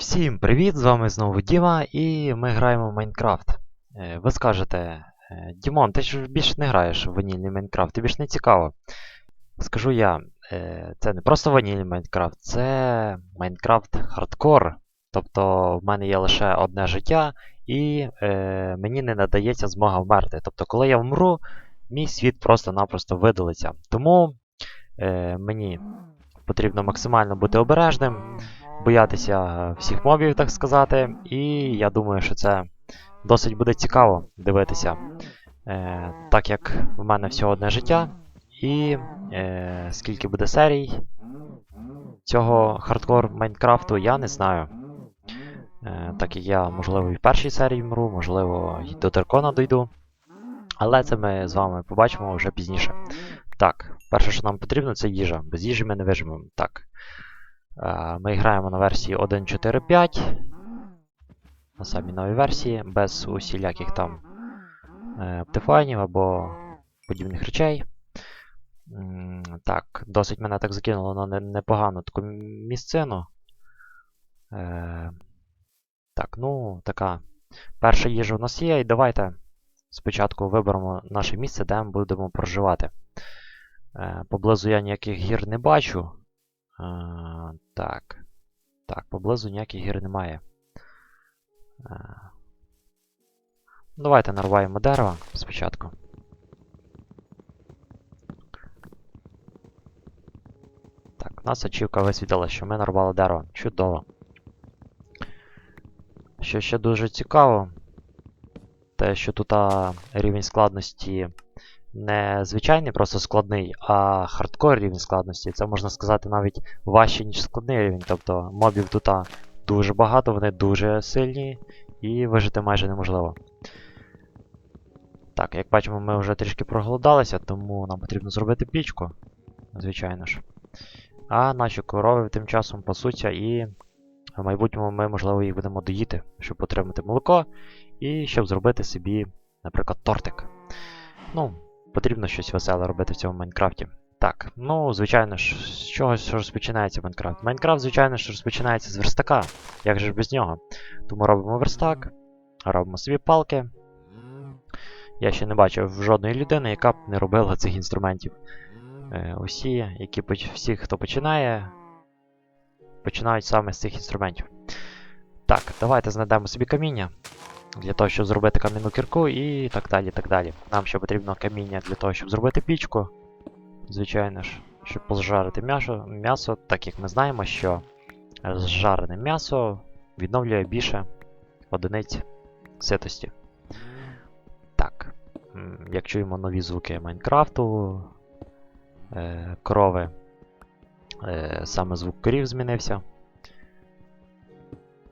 Всім привіт! З вами знову Діма, і ми граємо в Майнкрафт. Е, Ви скажете, е, Дімон, ти ж більше не граєш в ванільний Майнкрафт, тобі ж не цікаво. Скажу я, е, це не просто ванільний Майнкрафт, це Майнкрафт хардкор. Тобто в мене є лише одне життя, і мені не надається змога вмерти. Тобто, коли я вмру, мій світ просто-напросто видалиться. Тому мені потрібно максимально бути обережним боятися всіх мобів, так сказати. І я думаю, що це досить буде цікаво дивитися, е, так як в мене всього одне життя, і е, скільки буде серій цього хардкор Майнкрафту, я не знаю. Е, так як я, можливо, і в першій серії вмру, можливо, і до Дракона дойду. Але це ми з вами побачимо вже пізніше. Так, перше, що нам потрібно, це їжа. Без їжі ми не виживемо. Так. Е, Ми граємо на версії 1.4.5. На самій новій версії, без усіляких там е, птифайнів або подібних речей. Так, досить мене так закинуло на непогану таку місцину. Е, Так, ну, така. Перша їжа у нас є, і давайте спочатку виберемо наше місце, де ми будемо проживати. Е, Поблизу я ніяких гір не бачу. Е, Так. Так, поблизу ніяких гір немає. Е, Давайте нарваємо дерева спочатку. Так, у нас очівка висвітила, що ми нарвали дерево. Чудово. Що ще дуже цікаво, те, що тут а, рівень складності не звичайний, просто складний, а хардкор рівень складності. Це можна сказати навіть важче, ніж складний рівень. Тобто мобів тут дуже багато, вони дуже сильні і вижити майже неможливо. Так, як бачимо, ми вже трішки проголодалися, тому нам потрібно зробити пічку, звичайно ж. А наші корови тим часом пасуться і в майбутньому ми, можливо, їх будемо доїти, щоб отримати молоко, і щоб зробити собі, наприклад, тортик. Ну, потрібно щось веселе робити в цьому Майнкрафті. Так, ну, звичайно ж, з чогось розпочинається Майнкрафт. Майнкрафт, звичайно ж, розпочинається з верстака. Як же ж без нього? Тому робимо верстак, робимо собі палки. Я ще не бачив жодної людини, яка б не робила цих інструментів. Е, усі, які всі, хто починає, починають саме з цих інструментів. Так, давайте знайдемо собі каміння для того, щоб зробити кам'яну кірку і так далі. так далі. Нам ще потрібно каміння для того, щоб зробити пічку. Звичайно ж, щоб пожарити м'ясо, м'ясо, так як ми знаємо, що зжарене м'ясо відновлює більше одиниць ситості. Так, як чуємо нові звуки Майнкрафту, е, корови, е, саме звук корів змінився.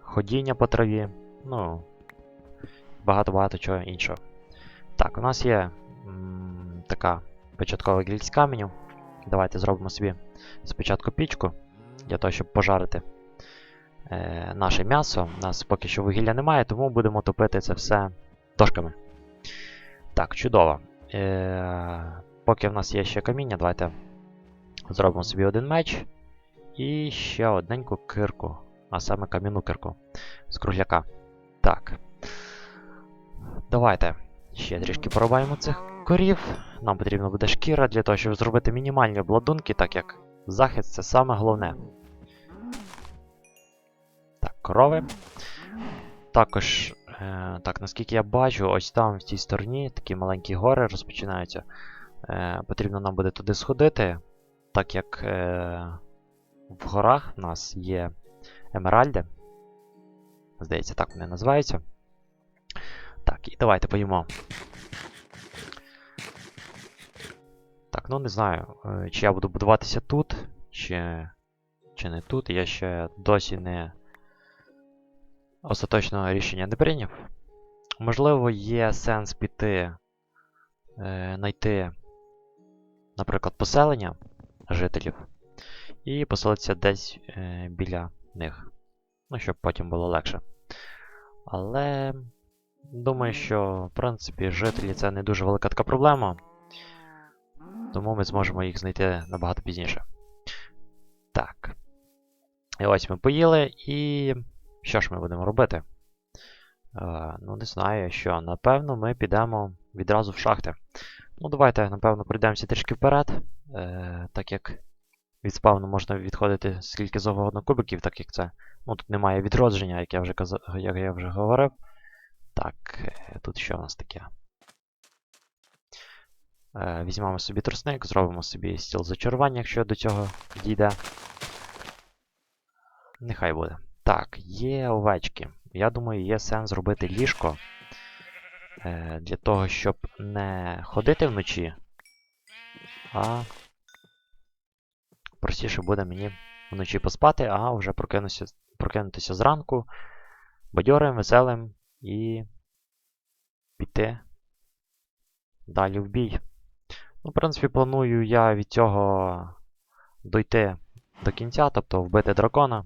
Ходіння по траві, ну, багато-багато чого іншого. Так, у нас є така початкова кількість каменю. Давайте зробимо собі спочатку пічку для того, щоб пожарити е, наше м'ясо. У нас поки що вугілля немає, тому будемо топити це все дошками. Так, чудово. Е, поки в нас є ще каміння, давайте зробимо собі один меч і ще одненьку кирку, а саме кам'яну кирку з кругляка. Так. Давайте ще трішки порубаємо цих корів. Нам потрібна буде шкіра для того, щоб зробити мінімальні обладунки, так як захист це саме головне. Так, корови. Також, е, так, наскільки я бачу, ось там в цій стороні такі маленькі гори розпочинаються. Е, потрібно нам буде туди сходити, так як е, в горах в нас є емеральди. Здається, так вони називаються. Так, і давайте поїмо. Так, ну не знаю, е, чи я буду будуватися тут, чи, чи не тут. Я ще досі не остаточного рішення не прийняв. Можливо, є сенс піти, е, знайти, наприклад, поселення жителів і поселитися десь е, біля них. Ну, щоб потім було легше. Але думаю, що, в принципі, жителі це не дуже велика така проблема. Тому ми зможемо їх знайти набагато пізніше. Так. І ось ми поїли і що ж ми будемо робити? Е, ну, не знаю, що. Напевно, ми підемо відразу в шахти. Ну, давайте, напевно, пройдемося трішки вперед. Е, так як від спавну можна відходити скільки завгодно кубиків, так як це. Ну, тут немає відродження, як я вже казав, як я вже говорив. Так, е, тут що у нас таке? Е, візьмемо собі тросник, зробимо собі стіл зачарування, якщо до цього дійде. Нехай буде. Так, є овечки. Я думаю, є сенс зробити ліжко е, для того, щоб не ходити вночі, а простіше буде мені вночі поспати, а вже прокинутися, прокинутися зранку бадьорим, веселим і піти далі в бій. Ну, в принципі, планую я від цього дойти до кінця, тобто вбити дракона.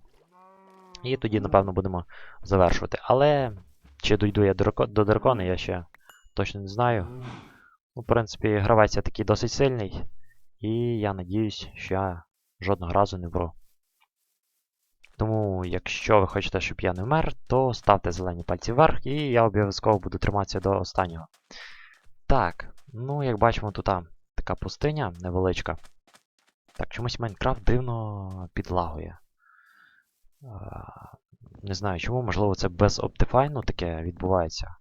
І тоді, напевно, будемо завершувати. Але чи дойду я до, дракона, я ще точно не знаю. Ну, в принципі, гравець я такий досить сильний. І я надіюсь, що я жодного разу не вру. Тому, якщо ви хочете, щоб я не вмер, то ставте зелені пальці вверх, і я обов'язково буду триматися до останнього. Так, ну як бачимо, тут а, така пустиня невеличка. Так, чомусь Майнкрафт дивно підлагує. Не знаю чому, можливо, це без Optifine таке відбувається.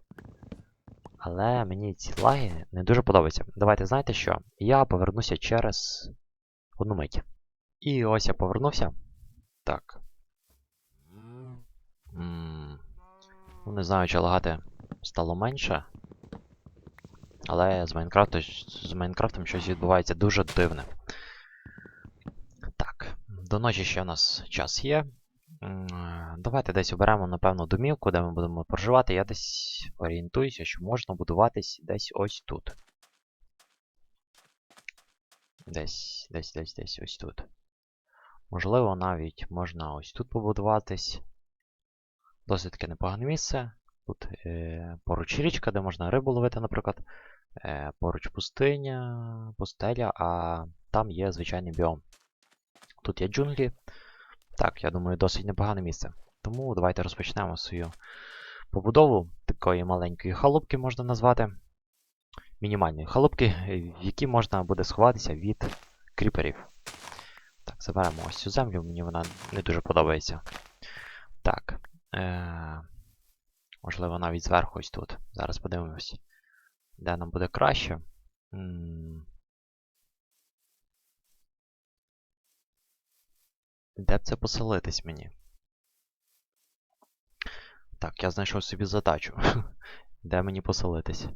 Але мені ці лаги не дуже подобаються. Давайте знаєте що? Я повернуся через одну мить. І ось я повернувся. Так. Ну, не знаю, чи лагати стало менше. Але з, Майнкрафту, з Майнкрафтом щось відбувається дуже дивне. Так, до ночі ще у нас час є. Давайте десь оберемо, напевно, домівку, де ми будемо проживати. Я десь орієнтуюся, що можна будуватись десь ось тут. Десь, десь, десь, десь ось тут. Можливо, навіть можна ось тут побудуватись. Досить таке непогане місце. Тут е, поруч річка, де можна рибу ловити, наприклад. Е, поруч пустиня, пустеля, а там є звичайний біом. Тут є джунглі. Так, я думаю, досить непогане місце. Тому давайте розпочнемо свою побудову такої маленької халупки можна назвати. Мінімальної халупки, в якій можна буде сховатися від кріперів. Так, заберемо ось цю землю, мені вона не дуже подобається. Так. Е- можливо, навіть зверху ось тут. Зараз подивимось, де нам буде краще. Де б це поселитись мені? Так, я знайшов собі задачу. Де мені поселитись?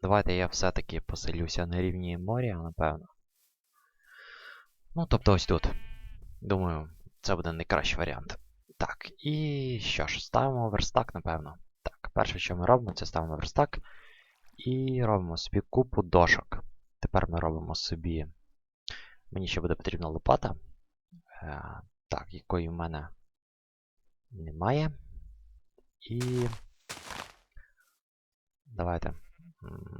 Давайте я все-таки поселюся на рівні моря, напевно. Ну, тобто ось тут. Думаю, це буде найкращий варіант. Так, і що ж, ставимо верстак, напевно. Так, перше, що ми робимо, це ставимо верстак. І робимо собі купу дошок. Тепер ми робимо собі. Мені ще буде потрібна лопата. Е, так, якої в мене немає. І. Давайте.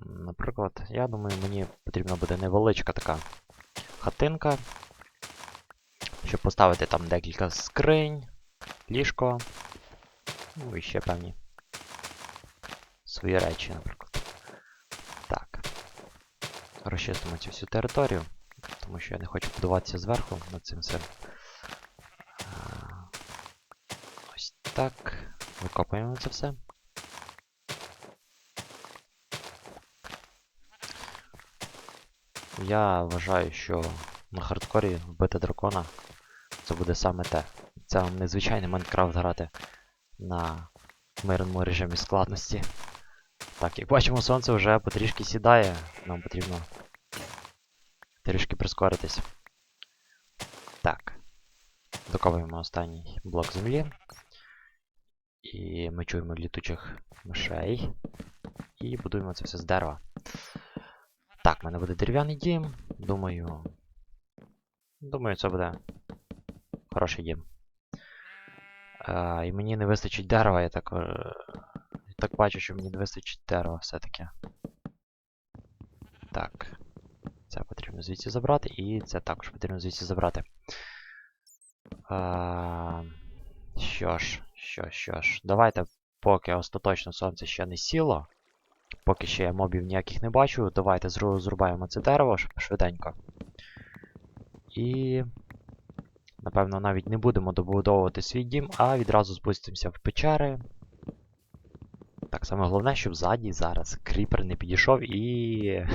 Наприклад, я думаю, мені потрібна буде невеличка така хатинка. Щоб поставити там декілька скринь, ліжко. Ну і ще певні свої речі, наприклад. Так. Розчистимо цю всю територію, тому що я не хочу будуватися зверху над цим. А, Ось так. Викопуємо це все. Я вважаю, що на хардкорі вбити дракона це буде саме те. Це вам незвичайний Майнкрафт грати на мирному режимі складності. Так, як бачимо, сонце вже потрішки сідає, нам потрібно трішки прискоритись. Так. Докопуємо останній блок землі. І ми чуємо літучих мишей. І будуємо це все з дерева. Так, в мене буде дерев'яний дім. Думаю. Думаю, це буде хороший дім. А, і мені не вистачить дерева, я так. е, Так бачу, що мені не вистачить дерева все-таки. Так. Це потрібно звідси забрати, і це також потрібно звідси забрати. А, що ж, що, що ж, давайте, поки остаточно сонце ще не сіло. Поки ще я мобів ніяких не бачу, давайте зру- зрубаємо це дерево швиденько. І. Напевно, навіть не будемо добудовувати свій дім, а відразу спустимося в печери. Так саме головне, щоб ззаді зараз кріпер не підійшов і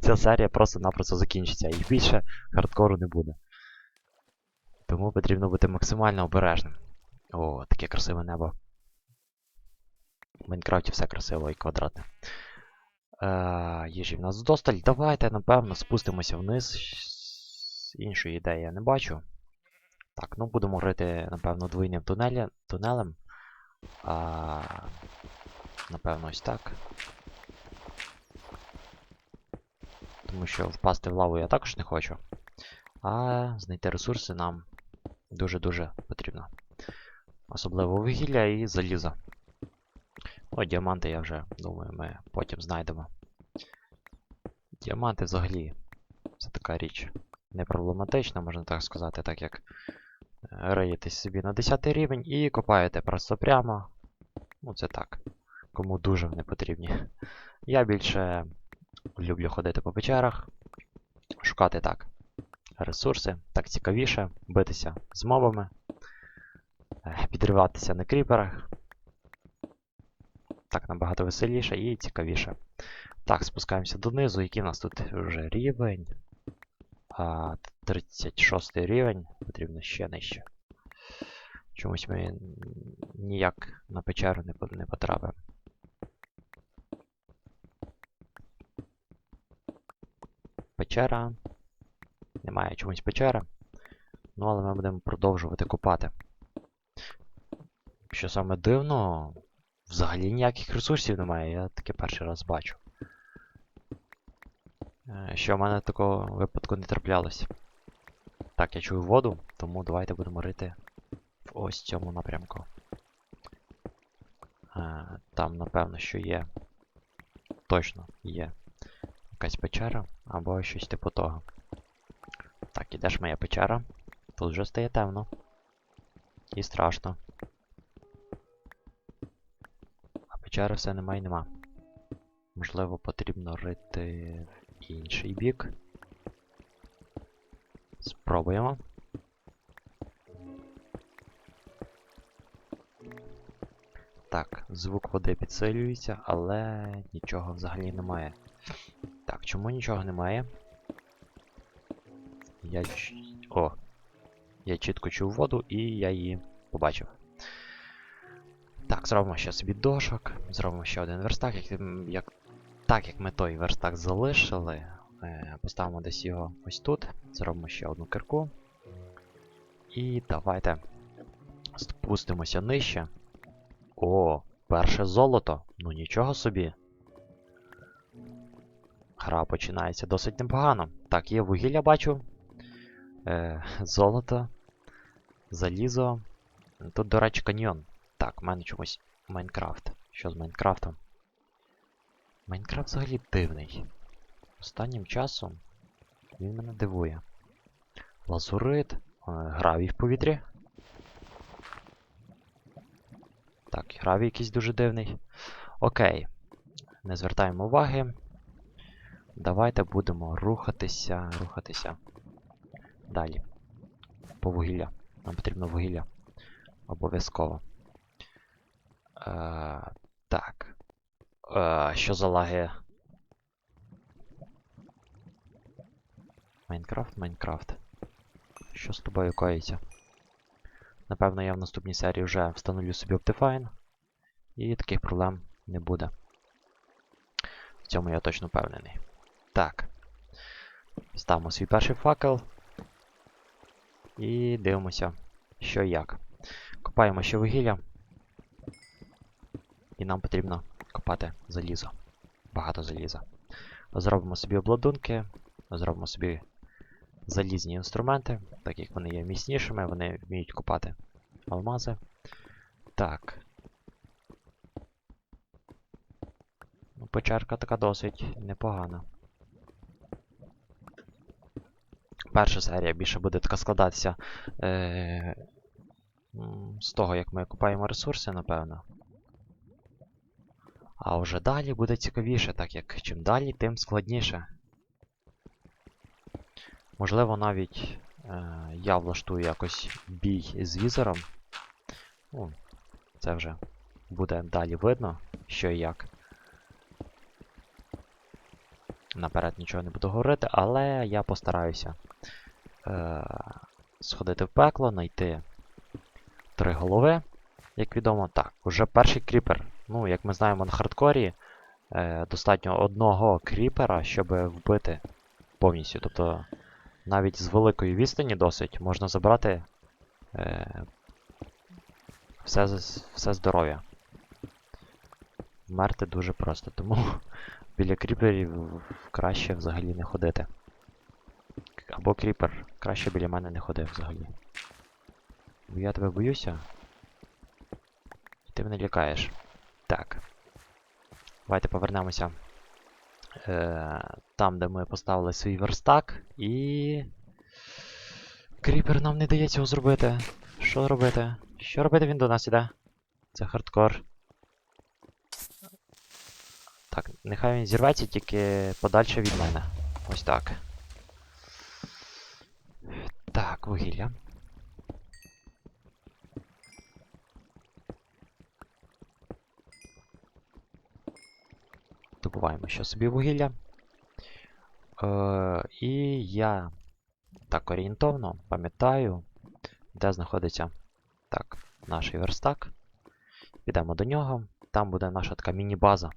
ця серія просто-напросто закінчиться. І більше хардкору не буде. Тому потрібно бути максимально обережним. О, таке красиве небо. В Майнкрафті все красиво і квадратне. Е, їжі в нас вдосталь. Давайте, напевно, спустимося вниз. Іншої ідеї я не бачу. Так, ну будемо грати, напевно, двойним тунелі, тунелем. А, напевно, ось так. Тому що впасти в лаву я також не хочу. А знайти ресурси нам дуже-дуже потрібно. Особливо вугілля і залізо. О, діаманти я вже думаю, ми потім знайдемо. Діаманти взагалі це така річ не проблематична, можна так сказати, так як е, собі на 10 рівень і копаєте просто прямо. Ну, це так. Кому дуже вони потрібні. Я більше люблю ходити по печерах, шукати так ресурси, так цікавіше, битися з мобами, е, підриватися на кріперах. Так набагато веселіше і цікавіше. Так, спускаємося донизу. Який у нас тут вже рівень? А, 36 рівень, потрібно ще нижче. Чомусь ми ніяк на печеру не, не потрапимо. Печера. Немає чомусь печери. Ну, але ми будемо продовжувати копати. Що саме дивно, взагалі ніяких ресурсів немає, я таке перший раз бачу. Що в мене такого випадку не траплялось. Так, я чую воду, тому давайте будемо рити в ось цьому напрямку. Е, Там, напевно, що є. Точно є якась печера або щось типу того. Так, іде ж моя печера. Тут вже стає темно. І страшно. А печери все нема і нема. Можливо, потрібно рити інший бік. Спробуємо. Так, звук води підсилюється, але нічого взагалі немає. Так, чому нічого немає? Я ч... О! Я чітко чув воду і я її побачив. Так, зробимо ще собі дошок. Зробимо ще один верстак. Як, як, так як ми той верстак залишили, е, поставимо десь його ось тут. Зробимо ще одну кирку. І давайте спустимося нижче. О, перше золото. Ну нічого собі. Гра починається досить непогано. Так, є вугілля бачу. Е, золото. Залізо. Тут, до речі, каньйон. Так, в мене чомусь Майнкрафт. Що з Майнкрафтом? Майнкрафт взагалі дивний. Останнім часом він мене дивує. Лазурит, е, гравій в повітрі. Так, гравій якийсь дуже дивний. Окей. Не звертаємо уваги. Давайте будемо рухатися, рухатися. Далі. По вугілля. Нам потрібно вугілля. Обов'язково. Е. Е, що за лаги? Майнкрафт, Майнкрафт. Що з тобою коїться? Напевно, я в наступній серії вже встановлю собі Optifine. І таких проблем не буде. В цьому я точно впевнений. Так. Ставимо свій перший факел. І дивимося, що і як. Копаємо ще вугілля. І нам потрібно копати залізо. Багато заліза. Зробимо собі обладунки, зробимо собі залізні інструменти, так як вони є міцнішими, вони вміють копати алмази. Так. Ну, печерка така досить непогана. перша серія більше буде така складатися е, з того, як ми купаємо ресурси, напевно. А вже далі буде цікавіше, так як чим далі, тим складніше. Можливо, навіть е, я влаштую якось бій з візором. Ну, це вже буде далі видно, що і як. Наперед нічого не буду говорити, але я постараюся е, сходити в пекло, знайти три голови. Як відомо, так, уже перший кріпер. Ну, як ми знаємо на хардкорі, е, достатньо одного кріпера, щоб вбити повністю. Тобто навіть з великої відстані досить можна забрати е, все, все здоров'я. Вмерти дуже просто, тому біля кріперів краще взагалі не ходити. Або кріпер, краще біля мене не ходив взагалі. Бо я тебе боюся. І ти мене лякаєш. Так. Давайте повернемося е, там, де ми поставили свій верстак, і. Кріпер нам не дає цього зробити. Що робити? Що робити він до нас іде? Це хардкор. Так, нехай він зірветься, тільки подальше від мене. Ось так. Так, вугілля. Добуваємо ще собі вугілля. Е, і я так орієнтовно пам'ятаю, де знаходиться так, наш верстак. Підемо до нього. Там буде наша така міні-база.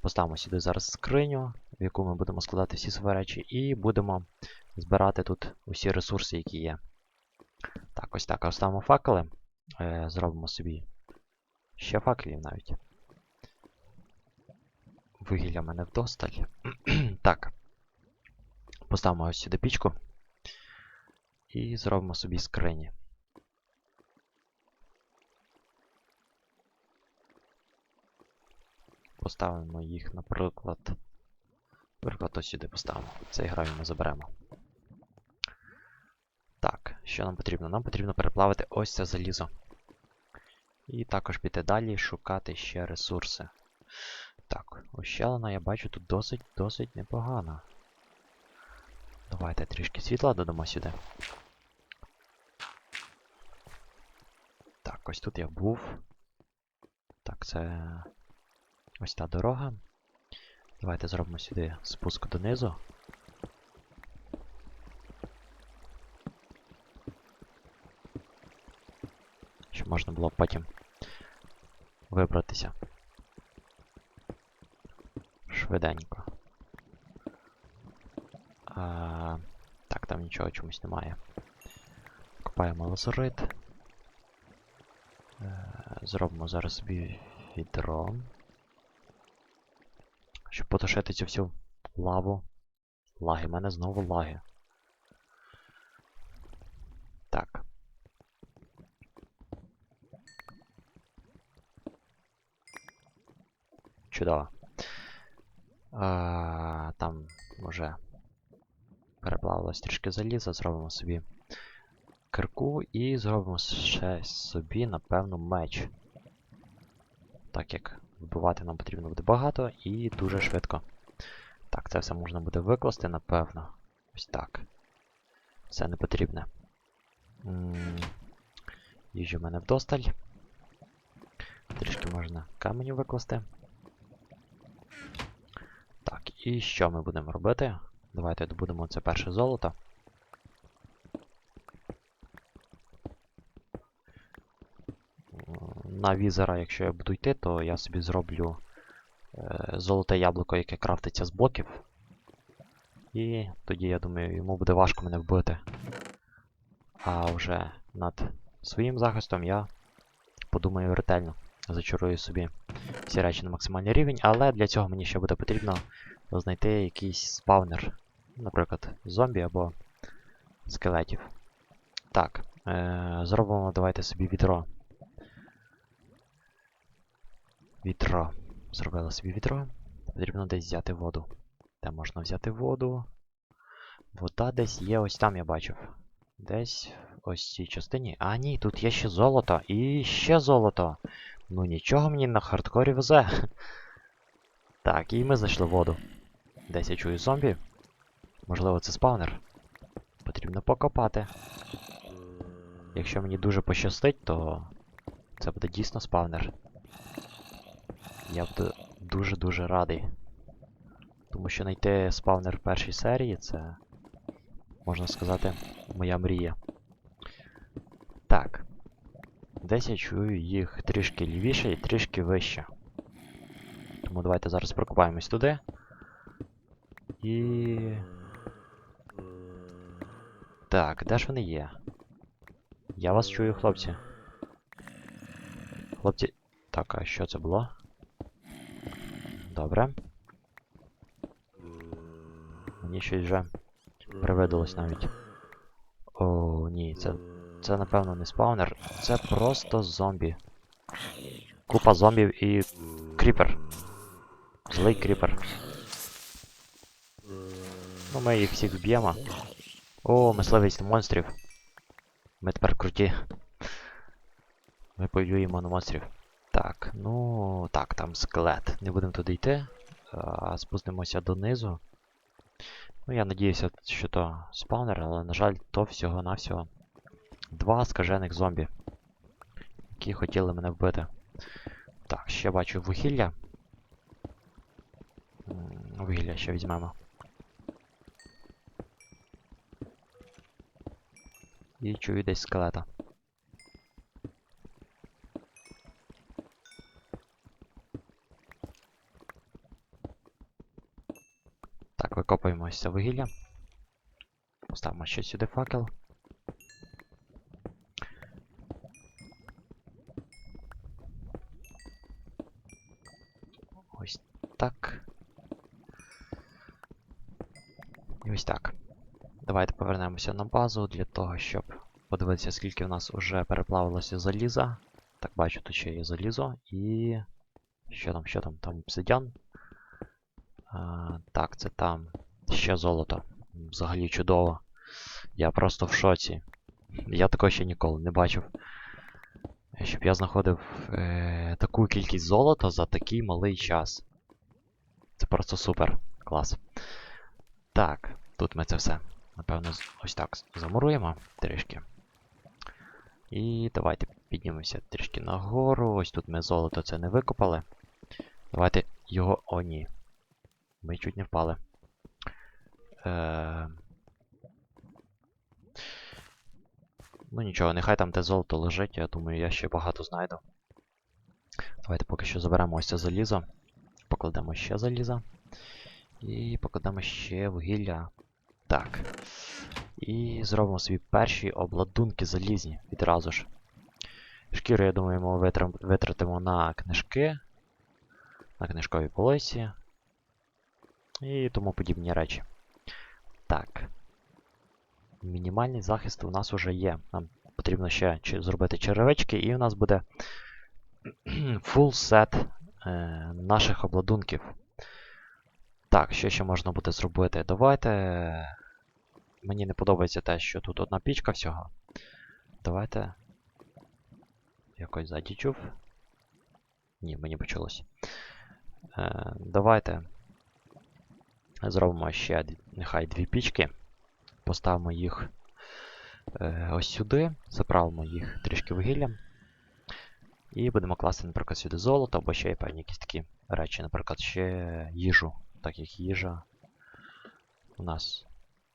Поставимо сюди зараз скриню, в яку ми будемо складати всі свої речі, і будемо збирати тут усі ресурси, які є. Так, ось так. Оставимо факели. Е, зробимо собі ще факелів навіть. Вугілля мене вдосталь. так. Поставимо ось сюди пічку. І зробимо собі скрині. Поставимо їх, наприклад. Наприклад, ось сюди поставимо. Цей гравій ми заберемо. Так, що нам потрібно? Нам потрібно переплавити ось це залізо. І також піти далі шукати ще ресурси. Так, ощелина, я бачу, тут досить-досить непогано. Давайте трішки світла додамо сюди. Так, ось тут я був. Так, це ось та дорога. Давайте зробимо сюди спуск донизу. Щоб можна було потім вибратися. Швиденько. А, так, там нічого чомусь немає. Купаємо лазурит. Е, Зробимо зараз собі відро. Щоб потушити цю всю лаву. Лаги, в мене знову лаги. Так. Чудово. А, там вже переплавилось трішки заліза, зробимо собі кирку і зробимо ще собі, напевно, меч. Так як вбивати нам потрібно буде багато і дуже швидко. Так, це все можна буде викласти, напевно. Ось так. Все не потрібне. Їжі в мене вдосталь. Трішки можна каменю викласти. І що ми будемо робити? Давайте добудемо це перше золото. На візера, якщо я буду йти, то я собі зроблю е, золоте яблуко, яке крафтиться з блоків. І тоді, я думаю, йому буде важко мене вбити. А вже над своїм захистом я подумаю ретельно. Зачарую собі всі речі на максимальний рівень, але для цього мені ще буде потрібно знайти якийсь спавнер. Наприклад, зомбі або скелетів. Так, е- зробимо давайте собі відро. Відро. Зробили собі відро. Потрібно десь взяти воду. Де можна взяти воду? Вода десь є, ось там я бачив. Десь ось цій частині. А, ні, тут є ще золото. І ще золото. Ну нічого мені на хардкорі везе. Так, і ми знайшли воду. Десь я чую зомбі. Можливо, це спавнер. Потрібно покопати. Якщо мені дуже пощастить, то це буде дійсно спавнер. Я буду дуже-дуже радий. Тому що знайти спавнер в першій серії це, можна сказати, моя мрія. Так. Десь я чую їх трішки лівіше і трішки вище. Тому давайте зараз прокопаємось туди. І. Так, де ж вони є? Я вас чую, хлопці. Хлопці. Так, а що це було? Добре. Мені щось вже привидалось навіть. О, ні, це. Це напевно не спаунер, це просто зомбі. Купа зомбів і. кріпер. Злий кріпер. Ну ми їх всіх вб'ємо. О, мисливість монстрів. Ми тепер круті. Ми полюємо на монстрів. Так, ну так, там скелет. Не будемо туди йти. А, спустимося донизу. Ну, я надіюся, що то спаунер, але, на жаль, то всього-навсього два скажених зомбі. Які хотіли мене вбити. Так, ще бачу вугілля. Вугілля ще візьмемо. І чую десь скелета. Так, викопуємо ось це вугілля. Поставимо ще сюди факел. Ось так. І ось так. Давайте повернемося на базу для того, щоб подивитися, скільки в нас вже переплавилося заліза. Так, бачу, тут ще є залізо і. Що там, що там? Там обсидіан. А, так, це там ще золото. Взагалі чудово. Я просто в шоці. Я такого ще ніколи не бачив. Щоб я знаходив е, таку кількість золота за такий малий час. Це просто супер. Клас. Так, тут ми це все. Напевно, ось так замуруємо трішки. І давайте піднімемося трішки нагору. Ось тут ми золото це не викопали. Давайте його. О, ні. Ми чуть не впали. Е... Ну нічого, нехай там те золото лежить, я думаю, я ще багато знайду. Давайте поки що заберемо ось це залізо. Покладемо ще залізо. І покладемо ще вугілля. Так. І зробимо собі перші обладунки залізні відразу ж. Шкіру, я думаю, ми витратимо на книжки, на книжкові полиці і тому подібні речі. Так. Мінімальний захист у нас вже є. Нам потрібно ще зробити черевички, і у нас буде full сет е, наших обладунків. Так, що ще можна буде зробити? Давайте. Мені не подобається те, що тут одна пічка всього. Давайте. Якось ззаді чув. Ні, мені почулось. Е, давайте. Зробимо ще нехай дві пічки. Поставимо їх е, ось сюди, заправимо їх трішки вугіллям. І будемо класти, наприклад, сюди золото, або ще є певні якісь такі речі, наприклад, ще їжу, так як їжа у нас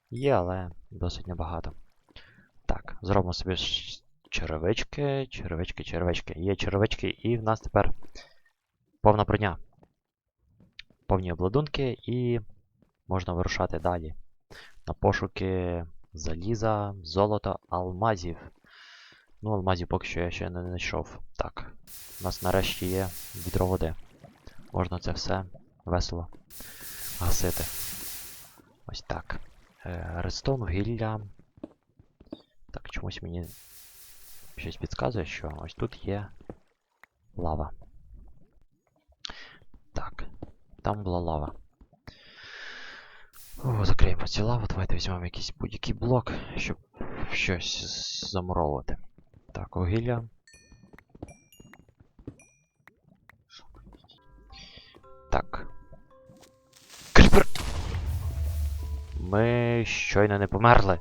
є, але досить небагато. Так, зробимо собі черевички, черевички, черевички. Є черевички, і в нас тепер повна броня. Повні обладунки, і можна вирушати далі. На пошуки заліза, золота, алмазів. Ну, алмазів поки що я ще не знайшов. Так. У нас нарешті є відро води. Можна це все весело гасити. Ось так. Е, Редстоун, вугілля. Так, чомусь мені щось підказує, що ось тут є лава. Так, там була лава. О, закриємо ці лаву, давайте візьмемо якийсь будь-який блок, щоб щось замуровувати. Так, вугілля. Ми щойно не померли.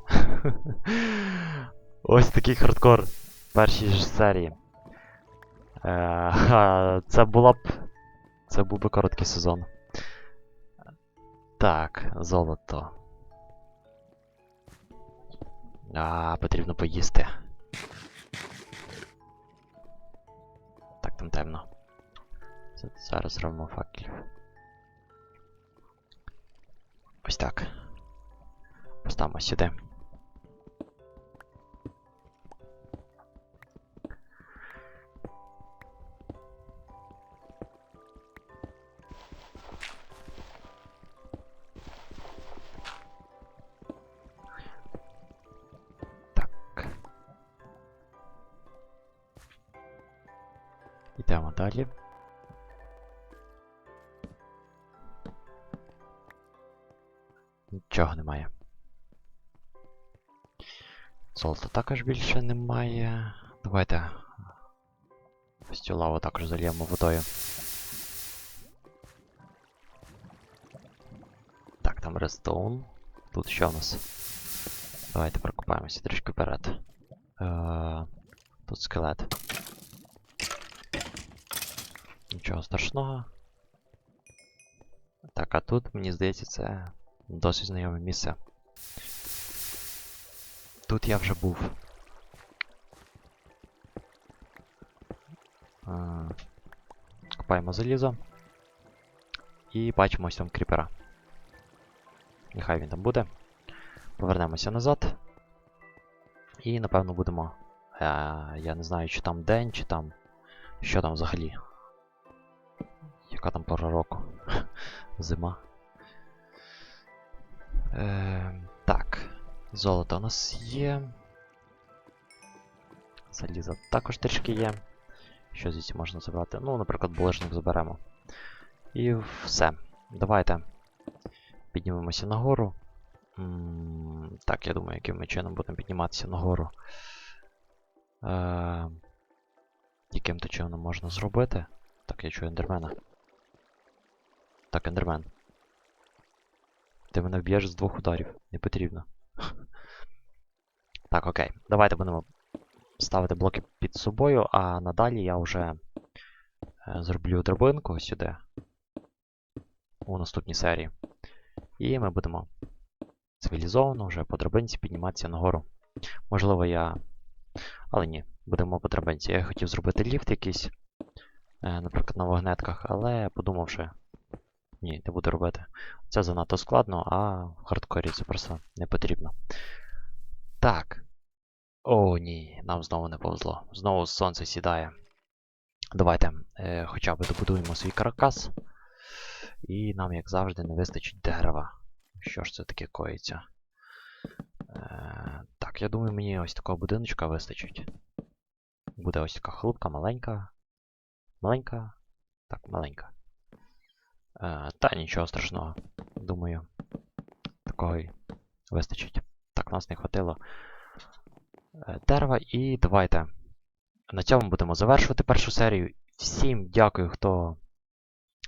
Ось такий хардкор першій ж серії. Е, це була б. Це був би короткий сезон. Так, золото. А, потрібно поїсти. Так, там темно. Зараз зробимо факелів. Ось так. Сюди. Так. Золота також більше немає. Давайте. Ось цю лаву також зальємо водою. Так, там редстоун. Тут що в нас? Давайте прокопаємося трішки вперед. Е, тут скелет. Нічого страшного. Так, а тут, мені здається, це досить знайоме місце. Тут я вже був. Копаємо залізо. І бачимо ось там кріпера. Нехай він там буде. Повернемося назад. І напевно будемо. Е, я не знаю, чи там день, чи там. Що там взагалі. Яка там пора року? Зима. Е. Золото у нас є. Заліза також трішки є. Що звідси можна забрати? Ну, наприклад, булежник заберемо. І все. Давайте піднімемося нагору. М, Так, я думаю, яким ми чином будемо підніматися нагору. Е, яким то чином можна зробити? Так, я чую ендермена. Так, ендермен. Ти мене вб'єш з двох ударів. Не потрібно. Так, окей. Давайте будемо ставити блоки під собою, а надалі я вже е, зроблю драбинку сюди. У наступній серії. І ми будемо цивілізовано вже по драбинці підніматися нагору. Можливо, я. Але ні, будемо по драбинці. Я хотів зробити ліфт якийсь, е, наприклад, на вагнетках, але подумавши. Ні, не буду робити. Це занадто складно, а в хардкорі це просто не потрібно. Так. О, ні, нам знову не повезло. Знову сонце сідає. Давайте е, хоча б добудуємо свій каркас. І нам, як завжди, не вистачить дерева. Що ж це таке коїться? Е, так, я думаю, мені ось такого будиночка вистачить. Буде ось така хлопка маленька. Маленька. Так, маленька. Е, та нічого страшного. Думаю, такого вистачить. Так, нас не хватило е, дерева. І давайте на цьому будемо завершувати першу серію. Всім дякую, хто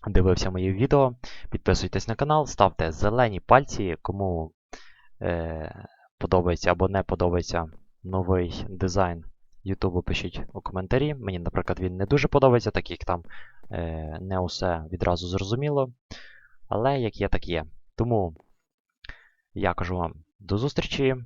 дивився моє відео. Підписуйтесь на канал, ставте зелені пальці, кому е, подобається або не подобається новий дизайн Ютубу, пишіть у коментарі. Мені, наприклад, він не дуже подобається, так як там е, не усе відразу зрозуміло. Але як є, так є. Тому я кажу вам до зустрічі.